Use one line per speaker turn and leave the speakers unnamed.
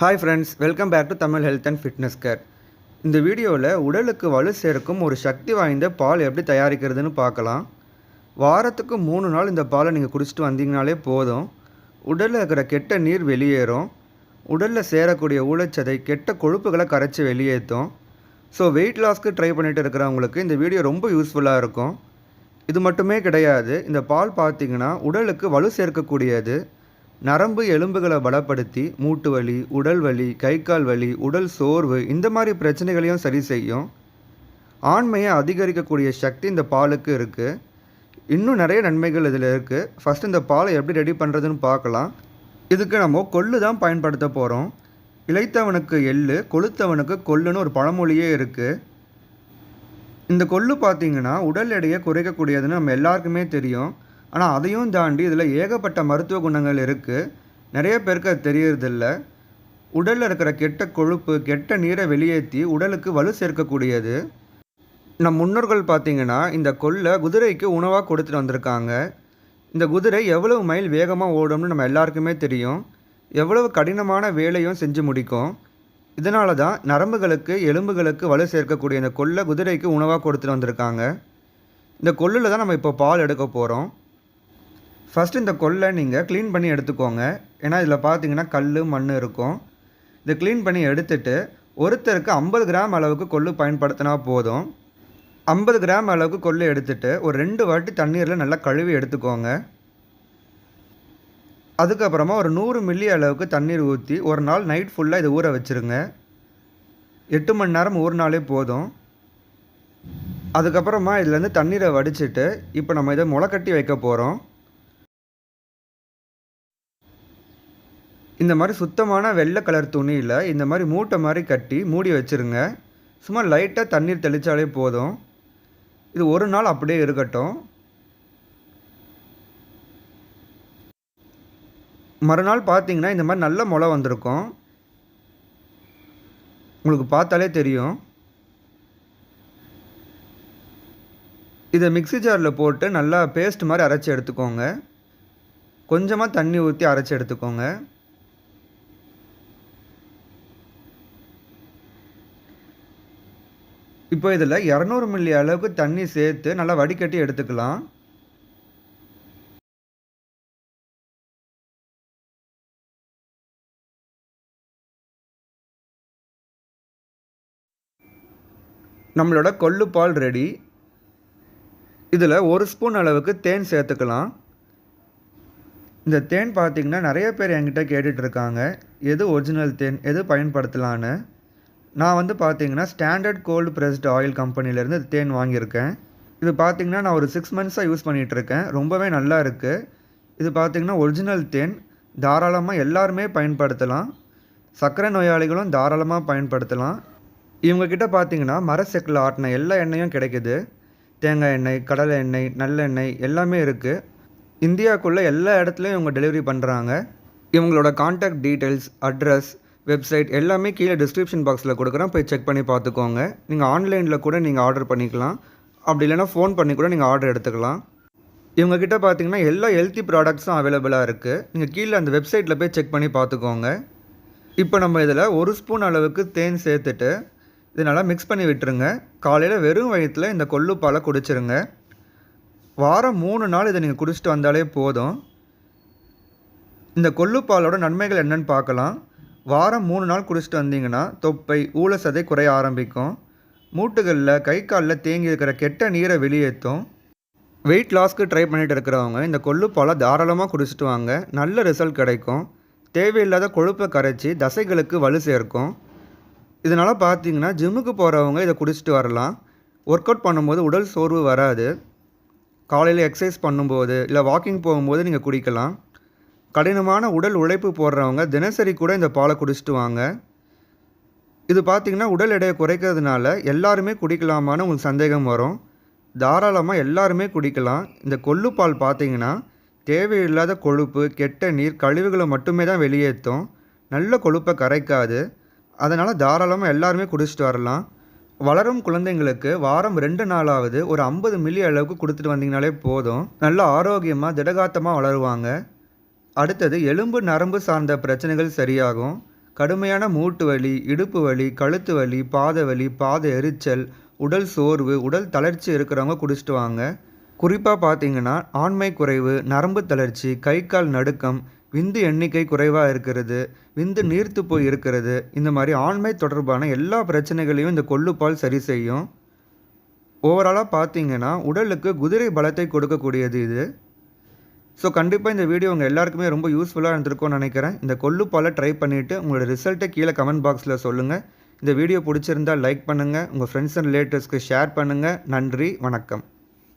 Hi friends welcome back to Tamil health and fitness care இந்த வீடியோவில் உடலுக்கு வலு சேர்க்கும் ஒரு சக்தி வாய்ந்த பால் எப்படி தயாரிக்கிறதுன்னு பார்க்கலாம். வாரத்துக்கு மூணு நாள் இந்த பாலை நீங்கள் குடிச்சிட்டு வந்தீங்கனாலே போதும். உடலில் இருக்கிற கெட்ட நீர் வெளியேறும். உடலில் சேரக்கூடிய ஊழச்சதை கெட்ட கொழுப்புகளை கரைச்சி வெளியேற்றும் ஸோ வெயிட் லாஸ்க்கு ட்ரை பண்ணிட்டு இருக்கிறவங்களுக்கு இந்த வீடியோ ரொம்ப யூஸ்ஃபுல்லாக இருக்கும். இது மட்டுமே கிடையாது இந்த பால் பார்த்தீங்கன்னா உடலுக்கு வலு சேர்க்கக்கூடியது. நரம்பு எலும்புகளை பலப்படுத்தி மூட்டு வலி உடல் வலி கை கால் வலி உடல் சோர்வு இந்த மாதிரி பிரச்சனைகளையும் சரி செய்யும். ஆண்மையை அதிகரிக்கக்கூடிய சக்தி இந்த பாலுக்கு இருக்குது இன்னும் நிறைய நன்மைகள் இதில் இருக்குது ஃபஸ்ட் இந்த பாலை எப்படி ரெடி பண்ணுறதுன்னு பார்க்கலாம். இதுக்கு நம்ம கொள்ளு தான் பயன்படுத்த போகிறோம் இளைத்தவனுக்கு எள்ளு கொளுத்தவனுக்கு கொள்ளுன்னு ஒரு பழமொழியே இருக்குது இந்த கொள்ளு பார்த்தீங்கன்னா உடல் எடையை குறைக்கக்கூடியதுன்னு நம்ம எல்லாருக்குமே தெரியும். ஆனால் அதையும் தாண்டி இதில் ஏகப்பட்ட மருத்துவ குணங்கள் இருக்குது நிறைய பேருக்கு அது தெரியறதில்ல. உடலில் இருக்கிற கெட்ட கொழுப்பு கெட்ட நீரை வெளியேற்றி உடலுக்கு வலு சேர்க்கக்கூடியது. நம் முன்னோர்கள் பார்த்தீங்கன்னா இந்த கொல்லை குதிரைக்கு உணவாக கொடுத்துட்டு வந்திருக்காங்க. இந்த குதிரை எவ்வளவு மைல் வேகமாக ஓடும்னு நம்ம எல்லாருக்குமே தெரியும். எவ்வளவு கடினமான வேலையும் செஞ்சு முடிக்கும். இதனால தான் நரம்புகளுக்கு எலும்புகளுக்கு வலு சேர்க்கக்கூடிய இந்த கொல்லை குதிரைக்கு உணவாக கொடுத்துட்டு வந்திருக்காங்க. இந்த கொல்லில் தான் நம்ம இப்போ பால் எடுக்க போகிறோம் ஃபஸ்ட்டு இந்த கொல்லை நீங்கள் க்ளீன் பண்ணி எடுத்துக்கோங்க. ஏன்னா இதில் பார்த்தீங்கன்னா கல் மண் இருக்கும். இதை க்ளீன் பண்ணி எடுத்துட்டு ஒருத்தருக்கு ஐம்பது கிராம் அளவுக்கு கொள்ளு பயன்படுத்தினா போதும். ஐம்பது கிராம் அளவுக்கு கொள்ளு எடுத்துட்டு ஒரு ரெண்டு வாட்டி தண்ணீரில் நல்லா கழுவி எடுத்துக்கோங்க. அதுக்கப்புறமா ஒரு நூறு மில்லி அளவுக்கு தண்ணீர் ஊற்றி ஒரு நாள் நைட் ஃபுல்லாக இதை ஊற வச்சுருங்க. எட்டு மணி நேரம் ஊறினாலே போதும். அதுக்கப்புறமா இதுலேருந்து தண்ணீரை வடிச்சிட்டு இப்போ நம்ம இதை முளைக்கட்டி வைக்க போகிறோம் இந்த மாதிரி சுத்தமான வெள்ளை கலர் துணியில் இந்த மாதிரி மூட்டை மாதிரி கட்டி மூடி வச்சுருங்க. சும்மா லைட்டாக தண்ணீர் தெளித்தாலே போதும். இது ஒரு நாள் அப்படியே இருக்கட்டும். மறுநாள் பார்த்தீங்கன்னா இந்த மாதிரி நல்ல முளை வந்திருக்கும். உங்களுக்கு பார்த்தாலே தெரியும். இதை மிக்ஸி ஜாரில் போட்டு நல்லா பேஸ்ட் மாதிரி அரைச்சி எடுத்துக்கோங்க. கொஞ்சமாக தண்ணி ஊற்றி அரைச்சி எடுத்துக்கோங்க. இப்போ இதில் இரநூறு மில்லி அளவுக்கு தண்ணி சேர்த்து நல்லா வடிகட்டி எடுத்துக்கலாம். நம்மளோட கொள்ளுப்பால் ரெடி. இதில் ஒரு ஸ்பூன் அளவுக்கு தேன் சேர்த்துக்கலாம். இந்த தேன் பார்த்திங்கன்னா நிறைய பேர் என்கிட்ட கேட்டுட்ருக்காங்க எது ஒரிஜினல் தேன் எது பயன்படுத்தலான்னு. நான் வந்து பார்த்தீங்கன்னா ஸ்டாண்டர்ட் கோல்டு ப்ரெஸ்ட் ஆயில் கம்பெனிலேருந்து தேன் வாங்கியிருக்கேன். இது பார்த்திங்கன்னா நான் ஒரு சிக்ஸ் மந்த்ஸாக யூஸ் பண்ணிகிட்ருக்கேன் ரொம்பவே நல்லா இருக்குது இது பார்த்திங்கன்னா ஒரிஜினல் தேன். தாராளமாக எல்லாருமே பயன்படுத்தலாம். சர்க்கரை நோயாளிகளும் தாராளமாக பயன்படுத்தலாம். இவங்கக்கிட்ட பார்த்தீங்கன்னா மரச்செக்கில் ஆட்டின எல்லா எண்ணெயும் கிடைக்குது. தேங்காய் எண்ணெய் கடலை எண்ணெய் நல்லெண்ணெய் எல்லாமே இருக்குது இந்தியாவுக்குள்ளே எல்லா இடத்துலையும் இவங்க டெலிவரி பண்ணுறாங்க இவங்களோட காண்டாக்ட் டீட்டெயில்ஸ் அட்ரஸ் வெப்சைட் எல்லாமே கீழே டிஸ்கிரிப்ஷன் பாக்ஸில் கொடுக்குறேன். போய் செக் பண்ணி பார்த்துக்கோங்க. நீங்கள் ஆன்லைனில் கூட நீங்கள் ஆர்டர் பண்ணிக்கலாம். அப்படி இல்லைனா ஃபோன் பண்ணி கூட நீங்கள் ஆர்டர் எடுத்துக்கலாம். இவங்கக்கிட்ட பார்த்தீங்கன்னா எல்லா ஹெல்த்தி ப்ராடக்ட்ஸும் அவைலபிளாக இருக்குது நீங்கள் கீழே அந்த வெப்சைட்டில் போய் செக் பண்ணி பார்த்துக்கோங்க. இப்போ நம்ம இதில் ஒரு ஸ்பூன் அளவுக்கு தேன் சேர்த்துட்டு இது நல்லா மிக்ஸ் பண்ணி விட்டுருங்க. காலையில் வெறும் வயிற்றில் இந்த கொள்ளுப்பாலை குடிச்சிருங்க. வாரம் மூணு நாள் இதை நீங்கள் குடிச்சிட்டு வந்தாலே போதும். இந்த கொள்ளுப்பாலோட நன்மைகள் என்னன்னு பார்க்கலாம். வாரம் மூணு நாள் குடிச்சிட்டு வந்தீங்கன்னா தொப்பை ஊழசதை குறைய ஆரம்பிக்கும். மூட்டுகளில் கை காலில் தேங்கி இருக்கிற கெட்ட நீரை வெளியேற்றும் வெயிட் லாஸ்க்கு ட்ரை பண்ணிட்டு இருக்கிறவங்க இந்த கொள்ளுப்பாலை தாராளமாக குடிச்சிட்டு வாங்க. நல்ல ரிசல்ட் கிடைக்கும். தேவையில்லாத கொழுப்பை கரைச்சி தசைகளுக்கு வலு சேர்க்கும். இதனால் பார்த்தீங்கன்னா ஜிம்முக்கு போகிறவங்க இதை குடிச்சிட்டு வரலாம். ஒர்க் அவுட் பண்ணும்போது உடல் சோர்வு வராது. காலையில் எக்ஸசைஸ் பண்ணும்போது இல்லை வாக்கிங் போகும்போது நீங்கள் குடிக்கலாம். கடினமான உடல் உழைப்பு போடுறவங்க தினசரி கூட இந்த பாலை குடிச்சிட்டு வாங்க. இது பார்த்திங்கன்னா உடல் எடையை குறைக்கிறதுனால எல்லாருமே குடிக்கலாமான்னு உங்களுக்கு சந்தேகம் வரும். தாராளமாக எல்லாருமே குடிக்கலாம். இந்த கொள்ளுப்பால் பார்த்தீங்கன்னா தேவையில்லாத கொழுப்பு கெட்ட நீர் கழிவுகளை மட்டுமே தான் வெளியேற்றும். நல்ல கொழுப்பை கரைக்காது. அதனால் தாராளமாக எல்லாருமே குடிச்சிட்டு வரலாம். வளரும் குழந்தைங்களுக்கு வாரம் ரெண்டு நாளாவது ஒரு ஐம்பது மில்லி அளவுக்கு கொடுத்துட்டு வந்தீங்கனாலே போதும். நல்ல ஆரோக்கியமாக திடகாத்தமாக வளருவாங்க. அடுத்தது எலும்பு நரம்பு சார்ந்த பிரச்சனைகள் சரியாகும். கடுமையான மூட்டு வலி இடுப்பு வலி கழுத்து வலி பாத வலி பாத எரிச்சல் உடல் சோர்வு உடல் தளர்ச்சி இருக்கிறவங்க குடிச்சிட்டு வாங்க. குறிப்பாக பார்த்தீங்கன்னா ஆண்மை குறைவு நரம்பு தளர்ச்சி கை கால் நடுக்கம் விந்து எண்ணிக்கை குறைவாக இருக்கிறது விந்து நீர்த்து போய் இருக்கிறது இந்த மாதிரி ஆண்மை தொடர்பான எல்லா பிரச்சனைகளையும் இந்த கொள்ளுப்பால் சரி செய்யும். ஓவராலாக பார்த்தீங்கன்னா உடலுக்கு குதிரை பலத்தை கொடுக்கக்கூடியது இது. ஸோ கண்டிப்பாக இந்த வீடியோ உங்கள் எல்லாருக்குமே ரொம்ப யூஸ்ஃபுல்லாக இருந்திருக்கும்னு நினைக்கிறேன். இந்த கொள்ளுப்பாலை ட்ரை பண்ணிவிட்டு உங்களோட ரிசல்ட்டை கீழே கமெண்ட் பாக்ஸில் சொல்லுங்கள் இந்த வீடியோ பிடிச்சிருந்தால் லைக் பண்ணுங்கள் உங்கள் ஃப்ரெண்ட்ஸ் அண்ட் ரிலேட்டிவ்ஸ்க்கு ஷேர் பண்ணுங்கள் நன்றி வணக்கம்.